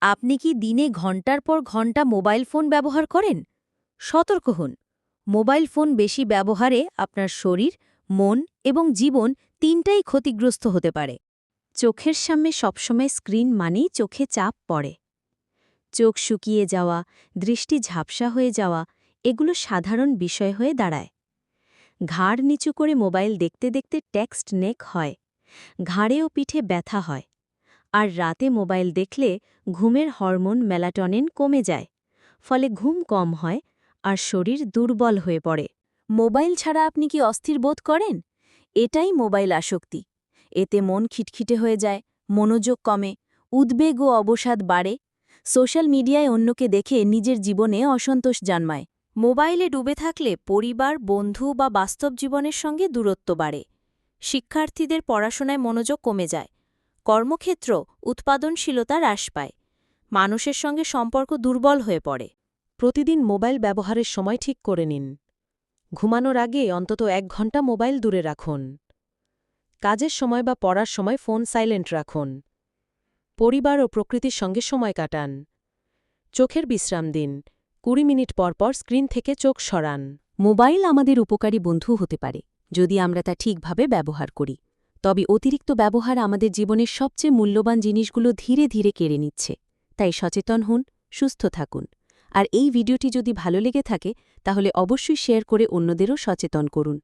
আপনি কি দিনে ঘণ্টার পর ঘণ্টা মোবাইল ফোন ব্যবহার করেন? সতর্ক হন। মোবাইল ফোন বেশি ব্যবহারে আপনার শরীর, মন এবং জীবন তিনটাই ক্ষতিগ্রস্ত হতে পারে। চোখের সামনে সবসময় স্ক্রিন মানেই চোখে চাপ পড়ে। চোখ শুকিয়ে যাওয়া, দৃষ্টি ঝাপসা হয়ে যাওয়া, এগুলো সাধারণ বিষয় হয়ে দাঁড়ায়। ঘাড় নিচু করে মোবাইল দেখতে দেখতে টেক্সট নেক হয়। ঘাড়ে ও পিঠে ব্যথা হয়। আর রাতে মোবাইল দেখলে ঘুমের হরমোন মেলাটনিন কমে যায়, ফলে ঘুম কম হয় আর শরীর দুর্বল হয়ে পড়ে। মোবাইল ছাড়া আপনি কি অস্থির বোধ করেন? এটাই মোবাইল আসক্তি। এতে মন খিটখিটে হয়ে যায়, মনোযোগ কমে, উদ্বেগ ও অবসাদ বাড়ে, সোশ্যাল মিডিয়ায় অন্যকে দেখে নিজের জীবনে অসন্তোষ জন্মায়। মোবাইলে ডুবে থাকলে পরিবার, বন্ধু বা বাস্তব জীবনের সঙ্গে দূরত্ব বাড়ে। শিক্ষার্থীদের পড়াশোনায় মনোযোগ কমে যায় কর্মক্ষেত্র উৎপাদনশীলতা হ্রাস পায়। মানুষের সঙ্গে সম্পর্ক দুর্বল হয়ে পড়ে। প্রতিদিন মোবাইল ব্যবহারের সময় ঠিক করে নিন। ঘুমানোর আগে অন্তত এক ঘণ্টা মোবাইল দূরে রাখুন। কাজের সময় বা পড়ার সময় ফোন সাইলেন্ট রাখুন। পরিবার ও প্রকৃতির সঙ্গে সময় কাটান। চোখের বিশ্রাম দিন। কুড়ি মিনিট পর পর স্ক্রিন থেকে চোখ সরান। মোবাইল আমাদের উপকারী বন্ধু হতে পারে, যদি আমরা তা ঠিকভাবে ব্যবহার করি। তবে অতিরিক্ত ব্যবহার আমাদের জীবনের সবচেয়ে মূল্যবান জিনিসগুলো ধীরে ধীরে কেড়ে নিচ্ছে। তাই সচেতন হন, সুস্থ থাকুন। আর এই ভিডিওটি যদি ভালো লেগে থাকে, তাহলে অবশ্যই শেয়ার করে অন্যদেরও সচেতন করুন।